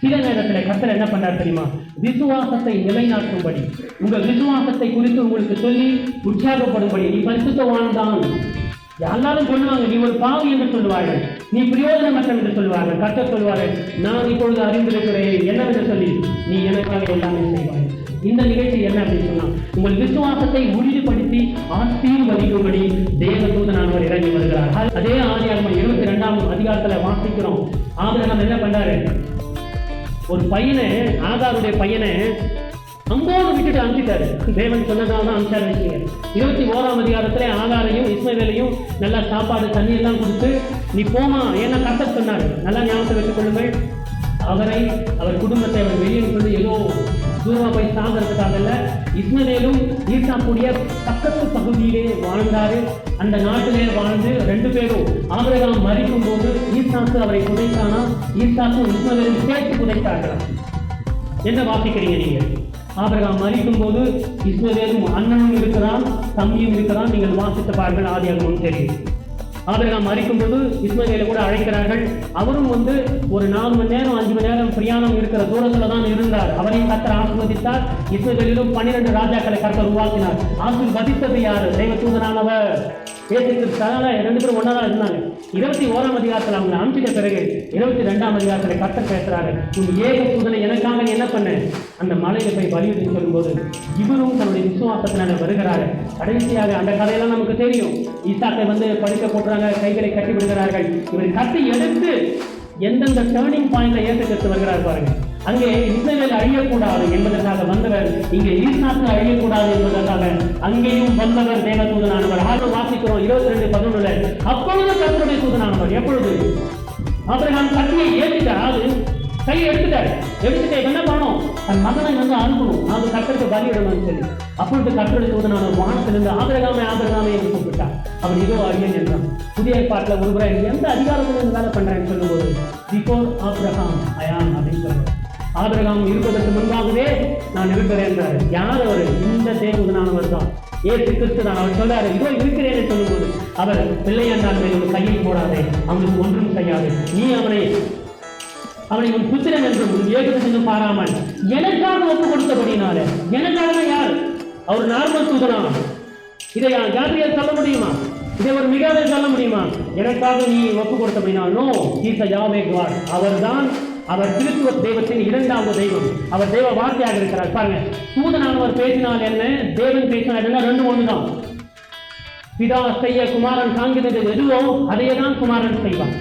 சில நேரத்தில் கத்தர் என்ன பண்ணார் தெரியுமா? விசுவாசத்தை நிலைநாட்டும்படி உங்கள் விசுவாசத்தை குறித்து உங்களுக்கு சொல்லி உற்சாகப்படும்படி நீ பரிசுத்தவான் தான் எல்லாரும் சொல்லுவாங்க நீ ஒரு பாவி என்று சொல்லுவார்கள். நீ பிரயோஜனமற்ற என்று சொல்லுவார்கள். கத்தர் சொல்வார்கள் நான் இப்பொழுது அறிந்திருக்கிறேன் என்னவென்று சொல்லி நீ எனக்காக எல்லாமே செய்வாய். இந்த நிகழ்ச்சி என்ன அப்படின்னு சொன்னா உங்கள் விசுவாசத்தை உறுதிப்படுத்தி ஆசீர்வதிக்கும்படி தேவதூதனானவர் இறங்கி வருகிறார். அதே ஆதியாகமம் இருபத்தி ரெண்டாம் அதிகாரத்துல வாசிக்கிறோம். ஆபிரகாம் என்ன பண்ணாரு? ஒரு பையனை ஆதாருடைய பையனை அம்போடு விட்டுட்டு அனுப்பிட்டாரு. தேவன் சொன்னதால தான் அனுப்பிச்சாரு இருபத்தி ஓராம் அதிகாரத்துல ஆதாரையும் இஸ்மவேலையும் நல்லா சாப்பாடு தண்ணி எல்லாம் கொடுத்து நீ போமா ஏன்னா கத்த சொன்னாரு. நல்லா ஞாபகத்தை வைத்துக் கொள்ளுங்கள். அவரை அவர் குடும்பத்தை அவர் வெளியே கொண்டு ஏதோ தூரமாக போய் சாகிறதுக்காக இல்ல இஸ்மவேலும் ஈசாக்குடைய பக்கத்து பகுதியிலே வாழ்ந்தாரு. அந்த நாட்டிலே வாழ்ந்து ரெண்டு பேரும் ஆபிரகாம் மறிக்கும் போது ஈசாக்கு அவரை புதைத்தானா? ஈசாக்கு இஸ்மவேலும் சேர்த்து புதைத்தார்களா? என்ன வாசிக்கிறீங்க நீங்க? ஆபிரகாம் மறிக்கும் போது இஸ்மவேலும் அண்ணனும் இருக்கிறான் தம்பியும் இருக்கிறான். நீங்கள் வாசித்த பாருங்கள் ஆதியாகமும் தெரியும் ஆபிரகாம் மறிக்கும் போது இஸ்மவேலை கூட அழைக்கிறார்கள். அவரும் வந்து ஒரு நாலு மணி நேரம் அஞ்சு மணி நேரம் பிரயாணம் இருக்கிற தூரத்துல தான் இருந்தார். அவரையும் கத்தர் ஆசிர்வதித்தார். இஸ்மவேலிலும் பன்னிரண்டு ராஜாக்களை கத்தர் உருவாக்கினார். ஆசிர்வதித்தது யாரு? தெய்வ தூதனானவர். ஏசுக்கு சகல ரெண்டு பேரும் ஒன்றா தான் இருந்தாங்க. இருபத்தி ஓராம் அதிகாரத்தில் அவங்க அனுப்பிட்ட பிறகு இருபத்தி ரெண்டாம் அதிகாரத்தில் கத்த பேசுறாரு உன் ஏக சூதனை எனக்காக என்ன பண்ண? அந்த மலையில போய் வலியுறுத்தி சொல்லும்போது இவரும் தன்னுடைய விசுவாசத்தினால வருகிறாரு. கடைசியாக அந்த கதையெல்லாம் நமக்கு தெரியும். ஈசாக்கை வந்து படுக்க போடுறாங்க கைகளை கட்டி விடுகிறார்கள். இவர் கட்டி எடுத்து எந்தெந்த டேர்னிங் பாயிண்ட்ல ஏற்றுக்கத்து வருகிறார் பாருங்க. அங்கே இஸ்ரேல் அழியக்கூடாது என்பதற்காக வந்தவர் இங்கே ஈஸ்நாத்து அழியக்கூடாது என்பதற்காக அங்கேயும் வந்தவர் தேவதூதனானவர். ஆறு வாசிக்கிறோம். இருபத்தி ரெண்டு பதினொன்றுல அப்பொழுது கர்த்தருடைய தூதனானவர் எப்பொழுது? ஆபிரகாம் கட்டியை ஏற்றிட்டார் அது கையை எடுத்துட்டாரு. எடுத்துட்டு என்ன பண்ணணும்? தன் மகனை வந்து அனுப்பணும். அது கத்தருக்கு பலியிடணும்னு சொல்லி. அப்பொழுது கத்தருடைய தூதனானவர் வானத்திலிருந்து ஆதரகாமை ஆபிரகாமே என்று கூப்பிட்டார் அவர் இதோ அறியன் என்றான் புதிய ஏற்பாட்டில் ஒரு முறை எந்த அதிகாரத்தில் இருந்து வேலை பண்றேன்னு சொல்லும்போது பிஃபோர் ஆப்ரஹாம் ஐ ஆம் ஆபிரகாம் இருப்பதற்கு முன்பாகவே நான் இருக்கிறேன் என்றார். யார் அவர்? இந்த தேவதனானவர் தான். ஏசு கிறிஸ்து தான். அவர் சொல்றாரு இதோ இருக்கிறேன்னு சொல்லும்போது அவர் பிள்ளையாண்டான் மேல் ஒரு கையை போடாதே அவனுக்கு ஒன்றும் செய்யாது. நீ அவனை அவனை உன் புத்திரன் என்றும் உன் பாராமல் எனக்காக ஒப்பு கொடுத்தபடினால எனக்காக யார்? அவர் நார்மல் தூதனா? இதை ஜாத்திரியர் சொல்ல முடியுமா? இதை ஒரு மிகாவே சொல்ல முடியுமா? எனக்காக நீ ஒப்பு கொடுத்தபடினாலும் நோ இஸ் யாவே அவர்தான் அவர் கிறிஸ்துவ தெய்வத்தின் இரண்டாவது தெய்வம். அவர் தெய்வ வார்த்தையாக இருக்கிறார். பாருங்க தூதனானவர் பேசினால் என்ன? தேவன் பேசினால் என்ன? ரெண்டு ஒன்று தான் பிதா செய்ய குமாரன் காண்கிறது எதுவோ அதையே தான் குமாரன் செய்வான்.